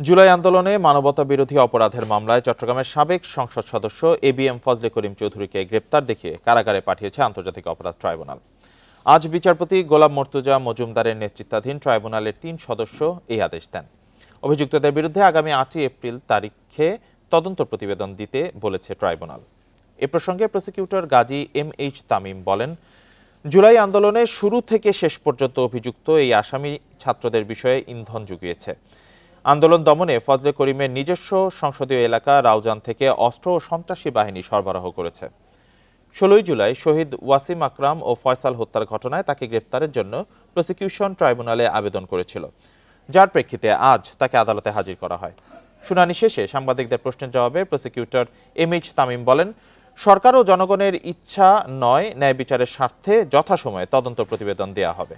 জুলাই আন্দোলনে মানবতা বিরোধী অপরাধের মামলায় চট্টগ্রামের সাবেক সংসদ সদস্য A B M Fazle Karim চৌধুরীকে গ্রেপ্তার দেখিয়ে কারাগারে পাঠিয়েছে আন্তর্জাতিক অপরাধ ট্রাইব্যুনাল। আজ বিচারপতি গোলাম মর্তুজা মজুমদারের নেতৃত্বাধীন ট্রাইব্যুনালের তিন সদস্য এই আদেশ দেন। অভিযুক্তদের বিরুদ্ধে আগামী আটই এপ্রিল তারিখে তদন্ত প্রতিবেদন দিতে বলেছে ট্রাইব্যুনাল। এ প্রসঙ্গে prosecutor Gazi M H Tamim বলেন, জুলাই আন্দোলনে শুরু থেকে শেষ পর্যন্ত অভিযুক্ত এই আসামি ছাত্রদের বিষয়ে ইন্ধন জুগিয়েছে। আন্দোলন দমনে ফজলে করিমের নিজস্ব সংসদীয় এলাকা রাউজান থেকে অস্ত্র ও সন্ত্রাসী বাহিনী সরবরাহ করেছে। ষোলোই জুলাই শহীদ ওয়াসিম আকরাম ও ফয়সাল হত্যার ঘটনায় তাকে গ্রেপ্তারের জন্য প্রসিকিউশন ট্রাইব্যুনালে আবেদন করেছিল। যার প্রেক্ষিতে আজ তাকে আদালতে হাজির করা হয়। শুনানি শেষে সাংবাদিকদের প্রশ্নের জবাবে প্রসিকিউটর এম এইচ তামিম বলেন, সরকার ও জনগণের ইচ্ছা নয় ন্যায় বিচারের স্বার্থে যথাসময়ে তদন্ত প্রতিবেদন দেওয়া হবে।